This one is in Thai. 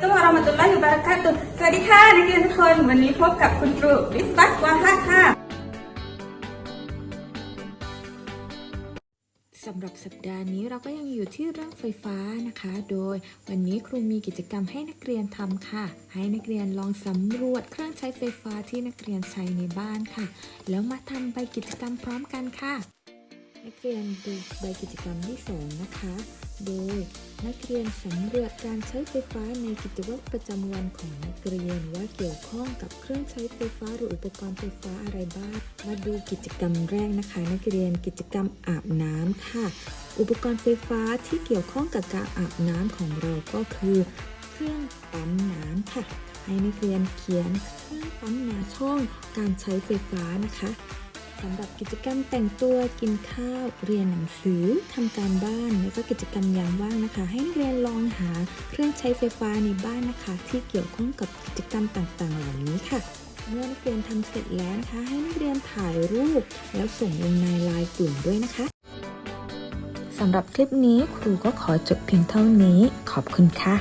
ตุมวะเรามะตุลลอฮิบะเราะกาตุสวัสดีค่ะนักเรียนทุกคนวันนี้พบกับคุณครูวิสบัตวาฮัดค่ะสำหรับสัปดาห์นี้เราก็ยังอยู่ที่เรื่องไฟฟ้านะคะ โดยวันนี้ครูมีกิจกรรมให้นักเรียนทำค่ะ ให้นักเรียนลองสำรวจเครื่องใช้ไฟฟ้าที่นักเรียนใช้ในบ้านค่ะ แล้วมาทำใบกิจกรรมพร้อมกันค่ะ นักเรียนดูใบกิจกรรมที่สองนะคะ โดยนักเรียนสำรวจการใช้ไฟฟ้าในกิจวัตรประจำวันของนักเรียนว่าเกี่ยวข้องกับเครื่องใช้ไฟฟ้าหรืออุปกรณ์ไฟฟ้าอะไรบ้าง มาดูกิจกรรมแรกนะคะ นักเรียนกิจกรรมอาบน้ำค่ะ อุปกรณ์ไฟฟ้าที่เกี่ยวข้องกับการอาบน้ำของเราก็คือ เครื่องปั๊มน้ำค่ะ ให้นักเรียนเขียนเครื่องปั๊มน้ำช่องการใช้ไฟฟ้านะคะ สำหรับกิจกรรมแต่งตัวกินข้าว เรียนหนังสือทำการบ้านแล้วก็กิจกรรมยามว่างนะคะ ให้นักเรียนลองหาเครื่องใช้ไฟฟ้าในบ้านนะคะ ที่เกี่ยวข้องกับกิจกรรมต่างๆ เหล่านี้ค่ะ เมื่อนักเรียนทำเสร็จแล้วนะคะ ให้นักเรียนถ่ายรูป แล้วส่งลงในไลน์กลุ่มด้วยนะคะสำหรับคลิปนี้ครูก็ขอจบเพียงเท่านี้ ขอบคุณค่ะ